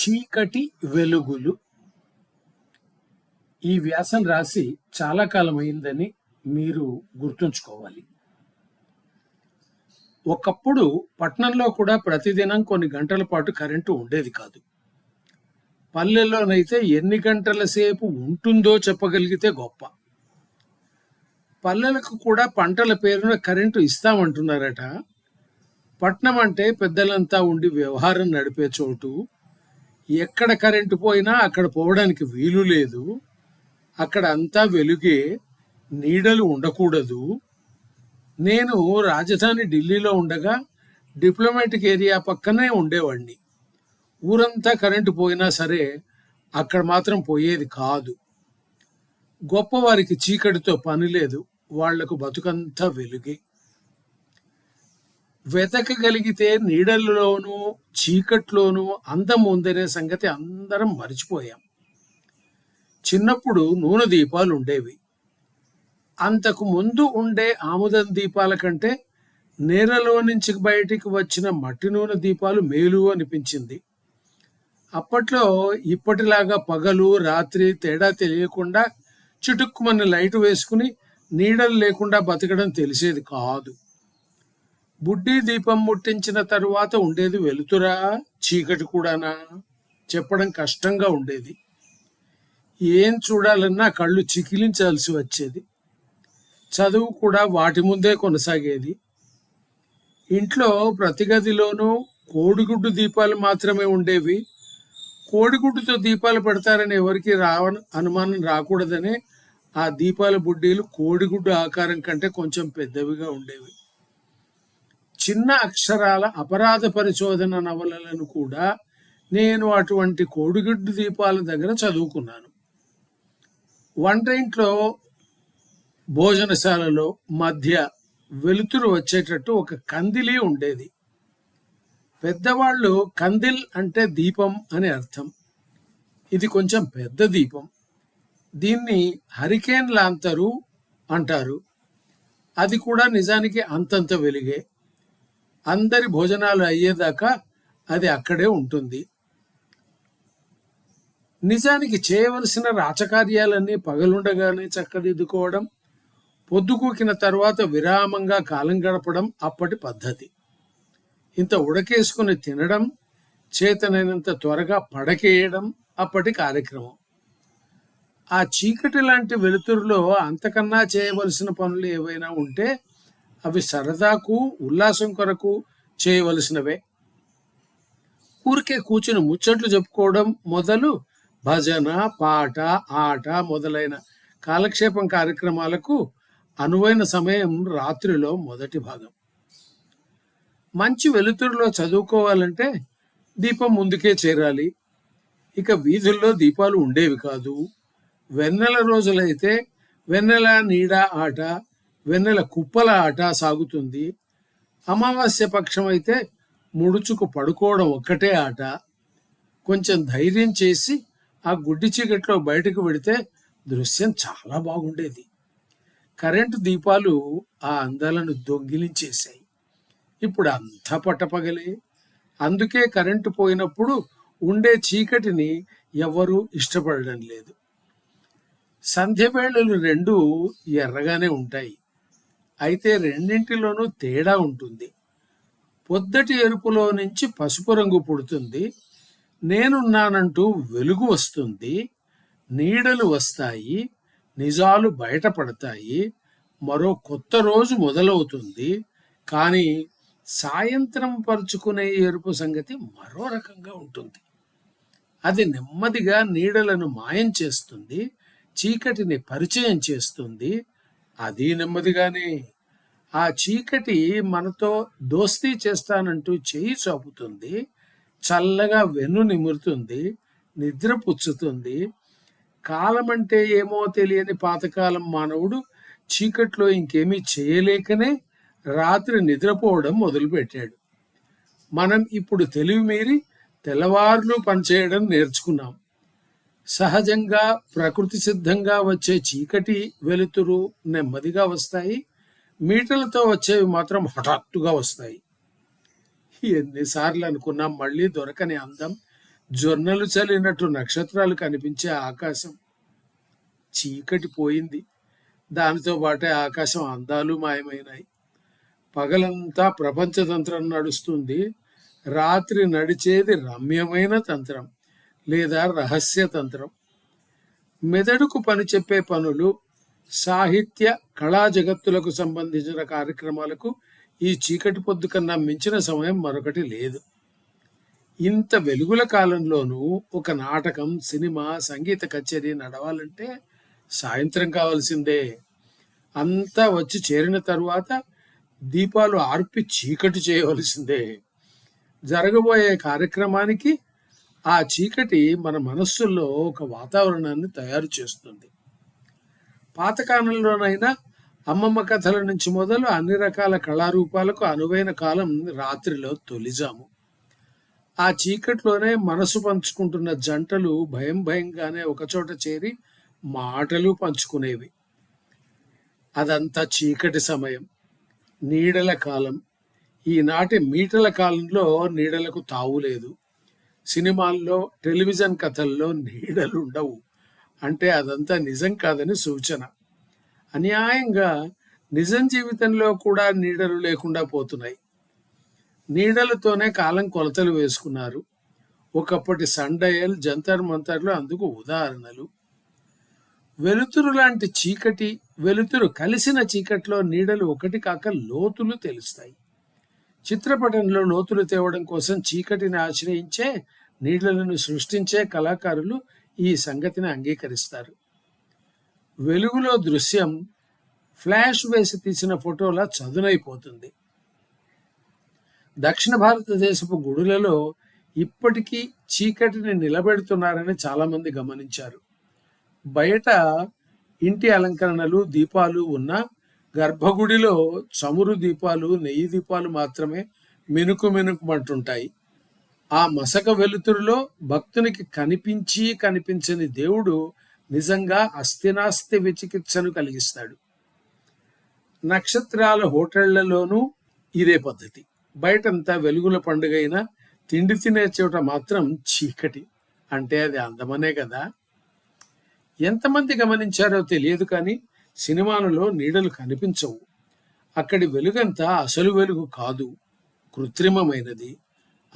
చీకటి వెలుగులు. ఈ వ్యాసం రాసి చాలా కాలం అయిందని మీరు గుర్తుంచుకోవాలి. ఒకప్పుడు పట్నంలో కూడా ప్రతిదినం కొన్ని గంటల పాటు కరెంటు ఉండేది కాదు. పల్లెల్లోనైతే ఎన్ని గంటల సేపు ఉంటుందో చెప్పగలిగితే గొప్ప. పల్లెలకు కూడా పంటల పేరున కరెంటు ఇస్తామంటున్నారట. పట్నం అంటే పెద్దలంతా ఉండి వ్యవహారం నడిపే చోటు. ఎక్కడ కరెంటు పోయినా అక్కడ పోవడానికి వీలు లేదు. అక్కడ అంతా వెలుగే నీడలు ఉండకూడదు. నేను రాజధాని ఢిల్లీలో ఉండగా డిప్లొమాటిక్ ఏరియా పక్కనే ఉండేవాడిని ఊరంతా కరెంటు పోయినా సరే అక్కడ మాత్రం పోయేది కాదు. గొప్పవారికి చీకటితో పని లేదు. వాళ్ళకు బతుకంతా వెలుగే. వెతకగలిగితే నీడల్లోనూ చీకట్లోనూ అందం ఉందనే సంగతి అందరం మర్చిపోయాం. చిన్నప్పుడు నూనె దీపాలు ఉండేవి. అంతకు ముందు ఉండే ఆముదం దీపాల కంటే నేలలో నుంచి బయటికి వచ్చిన మట్టి నూనె దీపాలు మేలు అనిపించింది. అప్పట్లో ఇప్పటిలాగా పగలు రాత్రి తేడా తెలియకుండా చిటుక్కుమని లైట్ వేసుకుని నీడలు లేకుండా బతకడం తెలిసేది కాదు. బుడ్డి దీపం ముట్టించిన తరువాత ఉండేది వెలుతురా? చీకటి కూడానా? చెప్పడం కష్టంగా ఉండేది. ఏం చూడాలన్నా కళ్ళు చికిలించాల్సి వచ్చేది. చదువు కూడా వాటి ముందే కొనసాగేది. ఇంట్లో ప్రతి గదిలోనూ కోడిగుడ్డు దీపాలు మాత్రమే ఉండేవి. కోడిగుడ్డుతో దీపాలు పెడతారని ఎవరికి రావ అనుమానం రాకూడదనే ఆ దీపాల బుడ్డీలు కోడిగుడ్డు ఆకారం కంటే కొంచెం పెద్దవిగా ఉండేవి. చిన్న అక్షరాల అపరాధ పరిశోధన నవలలను కూడా నేను అటువంటి కోడిగుడ్డు దీపాల దగ్గర చదువుకున్నాను. వంట ఇంట్లో భోజనశాలలో మధ్య వెలుతురు వచ్చేటట్టు ఒక కందిలి ఉండేది. పెద్దవాళ్ళు కందిల్ అంటే దీపం అని అర్థం. ఇది కొంచెం పెద్ద దీపం. దీన్ని హరికేన్ లాంతరు అంటారు. అది కూడా నిజానికి అంతంత వెలిగే. అందరి భోజనాలు అయ్యేదాకా అది అక్కడే ఉంటుంది. నిజానికి చేయవలసిన రాచకార్యాలన్నీ పగలుండగానే చక్కదిద్దుకోవడం పొద్దుకూకిన తర్వాత విరామంగా కాలం గడపడం అప్పటి పద్ధతి. ఇంత ఉడకేసుకుని తినడం చేతనైనంత త్వరగా పడకేయడం అప్పటి కార్యక్రమం. ఆ చీకటి లాంటి వెలుతురులో అంతకన్నా చేయవలసిన పనులు ఏవైనా ఉంటే అవి సరదాకు ఉల్లాసం కొరకు చేయవలసినవే. ఊరికే కూర్చుని ముచ్చట్లు చెప్పుకోవడం మొదలు భజన పాట ఆట మొదలైన కాలక్షేపం కార్యక్రమాలకు అనువైన సమయం రాత్రిలో మొదటి భాగం. మంచి వెలుతురులో చదువుకోవాలంటే దీపం ముందుకే చేరాలి. ఇక వీధుల్లో దీపాలు ఉండేవి కాదు. వెన్నెల రోజులైతే వెన్నెల నీడ ఆట వెన్నెల కుప్పల ఆట సాగుతుంది. అమావాస్య పక్షం అయితే ముడుచుకు పడుకోవడం ఒక్కటే ఆట. కొంచెం ధైర్యం చేసి ఆ గుడ్డి చీకట్లో బయటకు పెడితే దృశ్యం చాలా బాగుండేది. కరెంటు దీపాలు ఆ అందాలను దొంగిలించేశాయి. ఇప్పుడు అంతా పట్టపగలే. అందుకే కరెంటు పోయినప్పుడు ఉండే చీకటిని ఎవరూ ఇష్టపడడం లేదు. సంధ్య వేళలు రెండు ఎర్రగానే ఉంటాయి. అయితే రెండింటిలోనూ తేడా ఉంటుంది. పొద్దటి ఎరుపులో నుంచి పసుపు రంగు పుడుతుంది. నేనున్నానంటూ వెలుగు వస్తుంది. నీడలు వస్తాయి. నిజాలు బయటపడతాయి. మరో కొత్త రోజు మొదలవుతుంది. కానీ సాయంత్రం పరుచుకునే ఎరుపు సంగతి మరో రకంగా ఉంటుంది. అది నెమ్మదిగా నీడలను మాయం చేస్తుంది. చీకటిని పరిచయం చేస్తుంది. అది నెమ్మదిగానే ఆ చీకటి మనతో దోస్తీ చేస్తానంటూ చేయి చాపుతుంది చల్లగా వెన్ను నిమురుతుంది నిద్ర పుచ్చుతుంది. కాలమంటే ఏమో తెలియని పాతకాలం మానవుడు చీకట్లో ఇంకేమీ చేయలేకనే రాత్రి నిద్రపోవడం మొదలుపెట్టాడు. మనం ఇప్పుడు తెలివి మీరి తెల్లవారులు పనిచేయడం నేర్చుకున్నాం. సహజంగా ప్రకృతి సిద్ధంగా వచ్చే చీకటి వెలుతురు నెమ్మదిగా వస్తాయి. మీటలతో వచ్చేవి మాత్రం హఠాత్తుగా వస్తాయి. ఎన్నిసార్లు అనుకున్నాం మళ్ళీ దొరకని అందం జొన్నలు చల్లినట్టు నక్షత్రాలు కనిపించే ఆకాశం. చీకటి పోయింది. దానితో పాటే ఆకాశం అందాలు మాయమైనాయి. పగలంతా ప్రపంచతంత్రం నడుస్తుంది. రాత్రి నడిచేది రమ్యమైన తంత్రం. లేదా రహస్య తంత్రం. మెదడుకు పని చెప్పే పనులు సాహిత్య కళా జగత్తులకు సంబంధించిన కార్యక్రమాలకు ఈ చీకటి పొద్దు కన్నా మించిన సమయం మరొకటి లేదు. ఇంత వెలుగుల కాలంలోనూ ఒక నాటకం సినిమా సంగీత కచేరీ నడవాలంటే సాయంత్రం కావాల్సిందే. అంతా వచ్చి చేరిన తరువాత దీపాలు ఆర్పి చీకటి చేయవలసిందే. జరగబోయే కార్యక్రమానికి ఆ చీకటి మన మనస్సుల్లో ఒక వాతావరణాన్ని తయారు చేస్తుంది. పాతకాలంలోనైనా అమ్మమ్మ కథల నుంచి మొదలు అన్ని రకాల కళారూపాలకు అనువైన కాలం రాత్రిలో తొలిజాము. ఆ చీకట్లోనే మనసు పంచుకుంటున్న జంటలు భయం భయంగానే ఒకచోట చేరి మాటలు పంచుకునేవి. అదంతా చీకటి సమయం నీడల కాలం. ఈనాటి మీటల కాలంలో నీడలకు తావు లేదు సినిమాల్లో టెలివిజన్ కథల్లో నీడలు ఉండవు అంటే అదంతా నిజం కాదని సూచన. అన్యాయంగా నిజం జీవితంలో కూడా నీడలు లేకుండా పోతున్నాయి. నీడలతోనే కాలం కొలతలు వేసుకున్నారు. ఒకప్పటి సండయల్ జంతర్ మంతర్లు అందుకు ఉదాహరణలు. వెలుతురు లాంటి చీకటి వెలుతురు కలిసిన చీకట్లో నీడలు ఒకటి కాక లోతులు తెలుస్తాయి. చిత్రపటంలో లోతులు తేవడం కోసం చీకటిని ఆశ్రయించే నీళ్ళను సృష్టించే కళాకారులు ఈ సంగతిని అంగీకరిస్తారు. వెలుగులో దృశ్యం ఫ్లాష్ వేసి తీసిన ఫోటోలా చదునైపోతుంది. దక్షిణ భారతదేశపు గుడులలో ఇప్పటికీ చీకటిని నిలబెడుతున్నారని చాలామంది గమనించారు. బయట ఇంటి అలంకరణలు దీపాలు ఉన్న గర్భగుడిలో చమురు దీపాలు నెయ్యి దీపాలు మాత్రమే మినుకు మినుకుమంటుంటాయి. ఆ మసక వెలుతురులో భక్తునికి కనిపించి కనిపించని దేవుడు నిజంగా అస్థినాస్తి విచికిత్సను కలిగిస్తాడు. నక్షత్రాల హోటళ్ళలోనూ ఇదే పద్ధతి. బయటంతా వెలుగుల పండుగైన తిండి తినే చోట మాత్రం చీకటి. అంటే అది అందమనే కదా? ఎంతమంది గమనించారో తెలియదు కానీ సినిమాలలో నీడలు కనిపించవు. అక్కడి వెలుగంతా అసలు వెలుగు కాదు. కృత్రిమమైనది.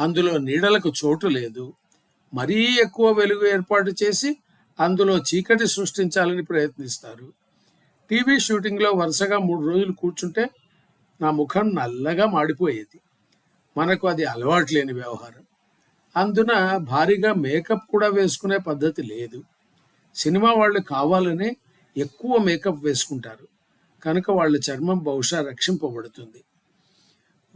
అందులో నీడలకు చోటు లేదు. మరీ ఎక్కువ వెలుగు ఏర్పాటు చేసి అందులో చీకటి సృష్టించాలని ప్రయత్నిస్తారు. టీవీ షూటింగ్లో వరుసగా మూడు రోజులు కూర్చుంటే నా ముఖం నల్లగా మాడిపోయేది. మనకు అది అలవాటు లేని వ్యవహారం. అందున భారీగా మేకప్ కూడా వేసుకునే పద్ధతి లేదు. సినిమా వాళ్ళు కావాలనే ఎక్కువ మేకప్ వేసుకుంటారు. కనుక వాళ్ళ చర్మం బహుశా రక్షింపబడుతుంది.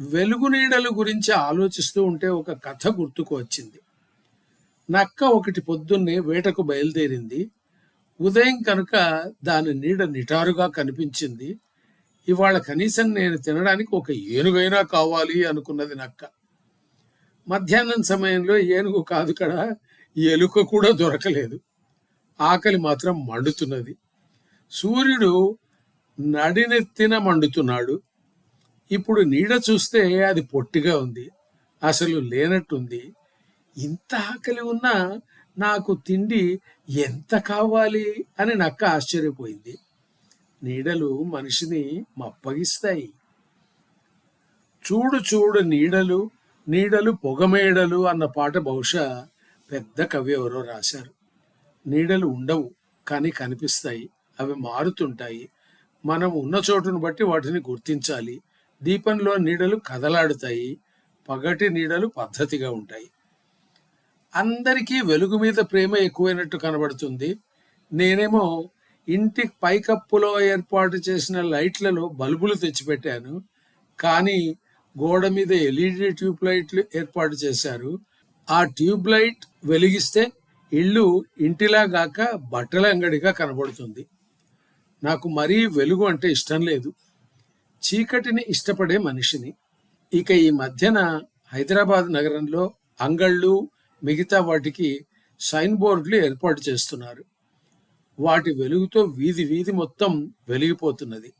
వెలుగునీడల గురించి ఆలోచిస్తూ ఉంటే ఒక కథ గుర్తుకు వచ్చింది. నక్క ఒకటి పొద్దున్నే వేటకు బయలుదేరింది. ఉదయం కనుక దాని నీడ నిటారుగా కనిపించింది. ఇవాళ కనీసం నేను తినడానికి ఒక ఏనుగైనా కావాలి అనుకున్నది నక్క. మధ్యాహ్నం సమయంలో ఏనుగు కాదు కదా ఎలుక కూడా దొరకలేదు. ఆకలి మాత్రం మండుతున్నది. సూర్యుడు నడినెత్తిన మండుతున్నాడు. ఇప్పుడు నీడ చూస్తే అది పొట్టిగా ఉంది అసలు లేనట్టుంది. ఇంత ఆకలి ఉన్నా నాకు తిండి ఎంత కావాలి అని నక్క ఆశ్చర్యపోయింది. నీడలు మనిషిని మప్పగిస్తాయి. చూడు చూడు నీడలు నీడలు పొగమేడలు అన్న పాట బహుశా పెద్ద కవి ఎవరో రాశారు. నీడలు ఉండవు కానీ కనిపిస్తాయి. అవి మారుతుంటాయి. మనం ఉన్న చోటును బట్టి వాటిని గుర్తించాలి. దీపంలో నీడలు కదలాడుతాయి పగటి నీడలు పద్ధతిగా ఉంటాయి. అందరికీ వెలుగు మీద ప్రేమ ఎక్కువైనట్టు కనబడుతుంది. నేనేమో ఇంటి పైకప్పులో ఏర్పాటు చేసిన లైట్లలో బల్బులు తెచ్చిపెట్టాను. కానీ గోడ మీద ఎల్ఈడి ట్యూబ్ లైట్లు ఏర్పాటు చేశారు. ఆ ట్యూబ్ లైట్ వెలిగిస్తే ఇల్లు ఇంటిలాగాక బట్టల అంగడిగా కనబడుతుంది. నాకు మరీ వెలుగు అంటే ఇష్టం లేదు. చీకటిని ఇష్టపడే మనిషిని. ఇక ఈ మధ్యన హైదరాబాద్ నగరంలో అంగళ్ళు మిగతా వాటికి సైన్ బోర్డులు ఏర్పాటు చేస్తున్నారు. వాటి వెలుగుతో వీధి వీధి మొత్తం వెలిగిపోతున్నది.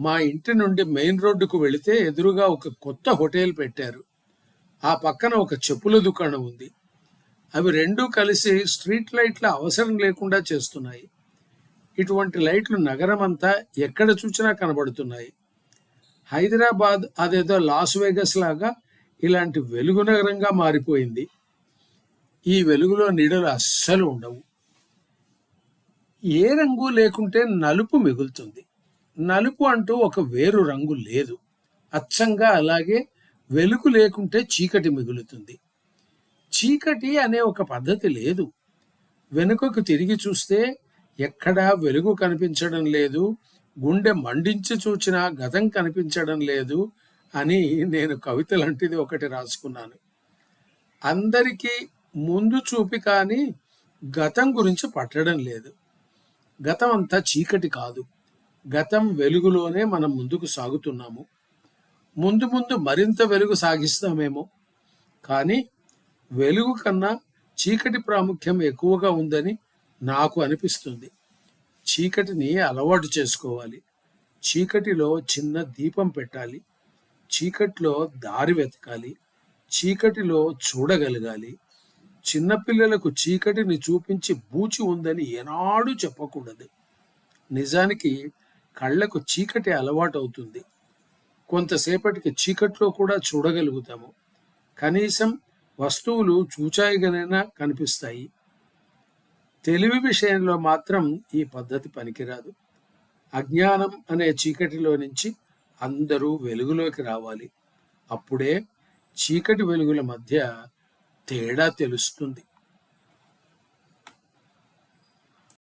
మా ఇంటి నుండి మెయిన్ రోడ్డుకు వెళితే ఎదురుగా ఒక కొత్త హోటల్ పెట్టారు. ఆ పక్కన ఒక చెప్పుల దుకాణం ఉంది. అవి రెండూ కలిసి స్ట్రీట్ లైట్ల అవసరం లేకుండా చేస్తున్నాయి. ఇటువంటి లైట్లు నగరమంతా ఎక్కడ చూసినా కనబడుతున్నాయి. హైదరాబాద్ అదేదో లాస్ వేగస్ లాగా ఇలాంటి వెలుగు నగరంగా మారిపోయింది. ఈ వెలుగులో నీడలు అస్సలు ఉండవు. ఏ రంగు లేకుంటే నలుపు మిగులుతుంది. నలుపు అంటూ ఒక వేరు రంగు లేదు. అచ్చంగా అలాగే వెలుగు లేకుంటే చీకటి మిగులుతుంది. చీకటి అనే ఒక పద్ధతి లేదు. వెనుకకు తిరిగి చూస్తే ఎక్కడా వెలుగు కనిపించడం లేదు. గుండె మండించి చూచినా గతం కనిపించడం లేదు అని నేను కవిత లాంటిది ఒకటి రాసుకున్నాను. అందరికీ ముందు చూపి కానీ గతం గురించి పట్టడం లేదు. గతం అంతా చీకటి కాదు. గతం వెలుగులోనే మనం ముందుకు సాగుతున్నాము. ముందు ముందు మరింత వెలుగు సాగిస్తామేమో. కానీ వెలుగు కన్నా చీకటి ప్రాముఖ్యం ఎక్కువగా ఉందని నాకు అనిపిస్తుంది. చీకటిని అలవాటు చేసుకోవాలి. చీకటిలో చిన్న దీపం పెట్టాలి. చీకటిలో దారి వెతకాలి. చీకటిలో చూడగలగాలి. చిన్నపిల్లలకు చీకటిని చూపించి బూచి ఉందని ఏనాడు చెప్పకూడదు. నిజానికి కళ్ళకు చీకటి అలవాటు అవుతుంది కొంతసేపటికి చీకట్లో కూడా చూడగలుగుతాము. కనీసం వస్తువులు చూచాయిగానైనా కనిపిస్తాయి. తెలివి విషయంలో మాత్రం ఈ పద్ధతి పనికిరాదు. అజ్ఞానం అనే చీకటిలో నుంచి అందరూ వెలుగులోకి రావాలి. అప్పుడే చీకటి వెలుగుల మధ్య తేడా తెలుస్తుంది.